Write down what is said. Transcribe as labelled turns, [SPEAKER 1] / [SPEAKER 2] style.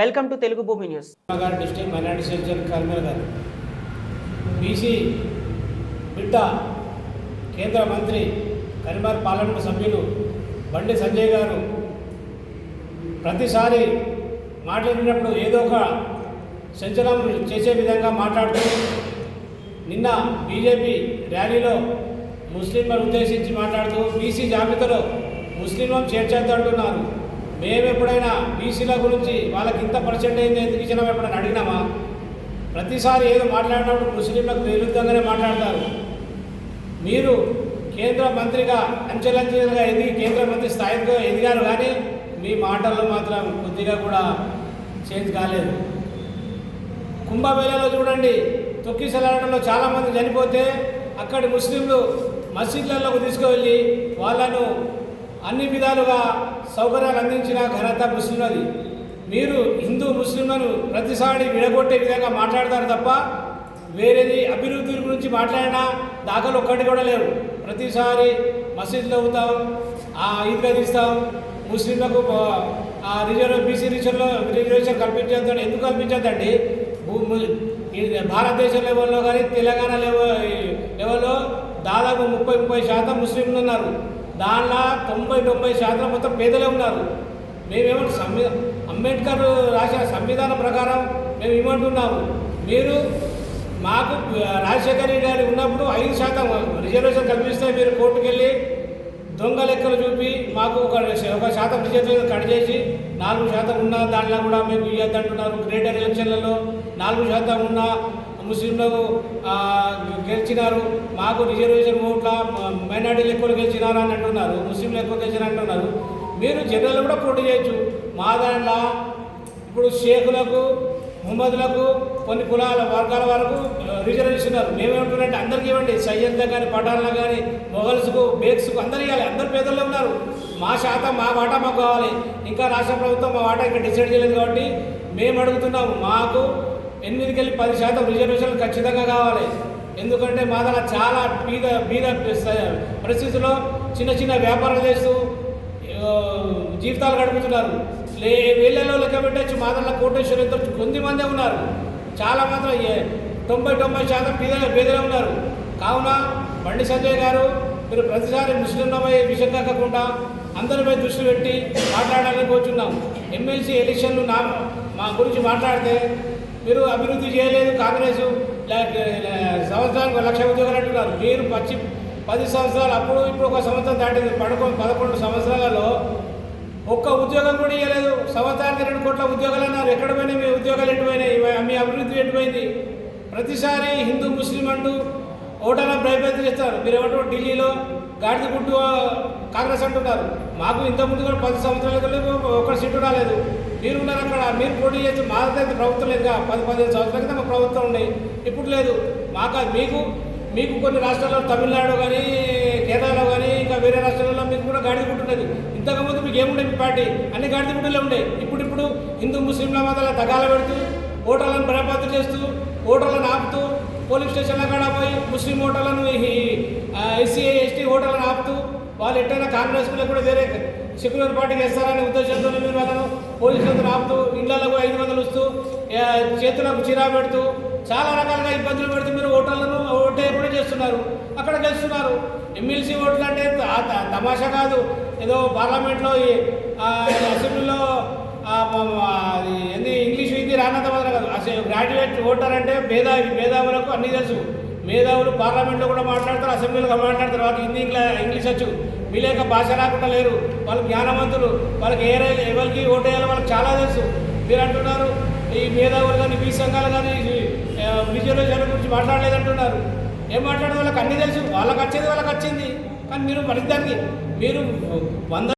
[SPEAKER 1] Welcome to Telugu Bhoomi news.
[SPEAKER 2] District minority section గారు. BC బిడ్డ కేంద్ర మంత్రి కరిమార్ పార్లమెంటు సభ్యులు బండి సంజయ్ గారు ప్రతిసారి మాట్లాడినప్పుడు ఏదో ఒక సంచలనం చేసే విధంగా మాట్లాడుతూ నిన్న బీజేపీ ర్యాలీలో ముస్లింలను ఉద్దేశించి మాట్లాడుతూ బీసీ జాబితాలో ముస్లింలను చేర్చేద్దంటున్నారు మేము ఎప్పుడైనా బీసీల గురించి వాళ్ళకి ఇంత పర్సెంటేజ్ ఎందుకు ఇచ్చినా ఎప్పుడైనా అడిగినామా? ప్రతిసారి ఏదో మాట్లాడినప్పుడు ముస్లింలకు విరుద్ధంగానే మాట్లాడతారు. మీరు కేంద్ర మంత్రిగా అంచెలంచెలుగా ఎదిగి కేంద్ర మంత్రి స్థాయిలో ఎదిగారు కానీ మీ మాటల్లో మాత్రం కొద్దిగా కూడా చేంజ్ కాలేదు. కుంభమేళలో చూడండి తొక్కిసలాడంలో చాలామంది చనిపోతే అక్కడి ముస్లింలు మసీద్లలోకి తీసుకువెళ్ళి వాళ్ళను అన్ని విధాలుగా సౌకర్యాలు అందించిన ఘనత ముస్లింలది. మీరు హిందూ ముస్లింలను ప్రతిసారి విడగొట్టే విధంగా మాట్లాడతారు తప్ప వేరేది అభివృద్ధి గురించి మాట్లాడినా దాఖలు ఒక్కటి కూడా లేవు. ప్రతిసారి మసీదులు అవుతాం ఆ ఈద్గా తీస్తాం ముస్లింలకు ఆ రిజర్వ్ బీసీ రిజర్వ్లో రిజర్వేషన్ కల్పించద్దని ఎందుకు కల్పించద్దండి భారతదేశం లెవెల్లో కానీ తెలంగాణ లెవెల్ లెవెల్లో దాదాపు ముప్పై ముప్పై శాతం ముస్లింలు ఉన్నారు. దానిలో తొంభై తొంభై శాతం మొత్తం పేదలే ఉన్నారు. మేమేమో సంవి అంబేద్కర్ రాసిన సంవిధానం ప్రకారం మేము ఏమంటున్నాము మీరు మాకు రాజశేఖర్ రెడ్డి గారు ఉన్నప్పుడు ఐదు శాతం రిజర్వేషన్ కల్పిస్తే మీరు కోర్టుకు వెళ్ళి దొంగ లెక్కలు చూపి మాకు ఒక ఒక శాతం రిజర్వేషన్ కట్ చేసి నాలుగు శాతం ఉన్న దాంట్లో కూడా మేము ఇవ్వద్దంటున్నారు గ్రేటర్ ఎలక్షన్లలో నాలుగు శాతం ఉన్న ముస్లింలకు గెలిచినారు. మాకు రిజర్వేషన్ ఓట్ల మైనార్టీలు ఎక్కువ గెలిచినారు అని అంటున్నారు. ముస్లింలు ఎక్కువ గెలిచిన అంటున్నారు. మీరు జనరల్ కూడా పోటీ చేయొచ్చు. మా దాంట్లో ఇప్పుడు షేకులకు ముహమ్మదులకు కొన్ని కులాల వర్గాల వరకు రిజర్వేషన్ ఉన్నారు మేమేమంటున్నారంటే అందరికీ ఇవ్వండి. సయ్యద్లకు కానీ పఠాన్లకు కానీ మొఘల్స్కు బేక్స్కు అందరు ఇవ్వాలి. అందరు పేదల్లో ఉన్నారు. మా శాతం మా వాటా మాకు కావాలి. ఇంకా రాష్ట్ర ప్రభుత్వం మా వాటా ఇంకా డిసైడ్ చేయలేదు కాబట్టి మేము అడుగుతున్నాము మాకు ఎనిమిదికి వెళ్ళి పది శాతం రిజర్వేషన్లు ఖచ్చితంగా కావాలి. ఎందుకంటే మా దగ్గర చాలా బీద బీద పరిస్థితుల్లో చిన్న చిన్న వ్యాపారాలు చేస్తూ జీవితాలు గడుపుతున్నారు. లే వేళ్ళలో లెక్క పెట్టచ్చు మాదల్ల కోటేశ్వరంతో కొద్ది మందే ఉన్నారు. చాలా మాత్రం తొంభై తొంభై శాతం పేదలు పేదలే ఉన్నారు. కావున బండి సంజయ్ గారు మీరు ప్రతిసారి ముస్లింలపై విషయం కాకుండా అందరిపై దృష్టి పెట్టి మాట్లాడాలని కోరుచున్నాం. ఎమ్మెల్సీ ఎలక్షన్లు నా మా గురించి మాట్లాడితే మీరు అభివృద్ధి చేయలేదు కాంగ్రెస్ సంవత్సరానికి ఒక లక్ష ఉద్యోగాలు అంటున్నారు. మీరు పచ్చి పది సంవత్సరాలు అప్పుడు ఇప్పుడు ఒక సంవత్సరం దాటింది పదకొండు పదకొండు సంవత్సరాలలో ఒక్క ఉద్యోగం కూడా ఇవ్వలేదు సంవత్సరానికి రెండు కోట్ల ఉద్యోగాలు అన్నారు. ఎక్కడ పోయినాయి? మీ ఉద్యోగాలు ఎటుపోయినాయి మీ అభివృద్ధి ఎటుపోయింది ప్రతిసారి హిందూ ముస్లిం అంటూ ఓటాల భయపెత్తి చేస్తారు. మీరు ఏమంటారు? ఢిల్లీలో గాడిద గుడ్డు కాంగ్రెస్ అంటున్నారు. మాకు ఇంతకుముందు ముందు కూడా పది సంవత్సరాల క్రితం ఒక సీటు రాలేదు. మీరు ఉన్నారు అక్కడ మీరు పోటీ చేసి మాదైతే ప్రభుత్వం లేదుగా పది పదిహేను సంవత్సరాల క్రితం మా ప్రభుత్వం ఉన్నాయి ఇప్పుడు లేదు. మాకు మీకు మీకు కొన్ని రాష్ట్రాల్లో తమిళనాడు కానీ కేరళలో కానీ ఇంకా వేరే రాష్ట్రాలలో మీకు కూడా గాడిద ఉండదు ఇంతకుముందు మీకు ఏముండే మీ పార్టీ? అన్ని గాడిద గుడ్డులే ఉండే. ఇప్పుడు ఇప్పుడు హిందూ ముస్లింల మతాల తగాల పెడుతూ ఓటర్లను బరపాతు చేస్తూ ఓటర్లను ఆపుతూ పోలీస్ స్టేషన్ల కాడ పోయి ముస్లిం ఓటర్లను ఎస్సీ ఓటర్లను ఆపుతూ వాళ్ళు ఎట్టైనా కాంగ్రెస్ కూడా వేరే సెక్యులర్ పార్టీకి వేస్తారనే ఉద్దేశంతో మీరు వాళ్ళను పోలీసులతో ఆపుతూ ఇళ్ళకు ఐదు వందలు ఇస్తూ చేతులకు చిరా పెడుతూ చాలా రకాలుగా ఇబ్బందులు పెడుతూ మీరు ఓటర్లను ఓటే కూడా చేస్తున్నారు. అక్కడ గెలుస్తున్నారు. ఎమ్మెల్సీ ఓట్లు అంటే తమాషా కాదు. ఏదో పార్లమెంట్లో అసెంబ్లీలో ఏంది ఇంగ్లీష్ హిందీ రానంత మాత్రం కాదు. అసలు గ్రాడ్యుయేట్ ఓటర్ అంటే మేధావి మేధావులకు అన్నీ తెలుసు. మేధావులు పార్లమెంట్లో కూడా మాట్లాడతారు అసెంబ్లీలో మాట్లాడతారు. వాళ్ళకి హిందీ ఇంగ్లీష్ వచ్చు. మీ భాష రాకుండా లేరు. వాళ్ళు జ్ఞానవంతులు. వాళ్ళకి ఏ రైలు ఎవరికి ఓటేయాలో వాళ్ళకి చాలా తెలుసు. మీరు అంటున్నారు ఈ మేధావులు కానీ బీ సంఘాలు కానీ రిజర్వేషన్ గురించి మాట్లాడలేదంటున్నారు ఏం మాట్లాడదు? వాళ్ళకి అన్నీ తెలుసు. వాళ్ళకి వచ్చేది వాళ్ళకి వచ్చింది. కానీ మీరు పడిద్దానికి మీరు వంద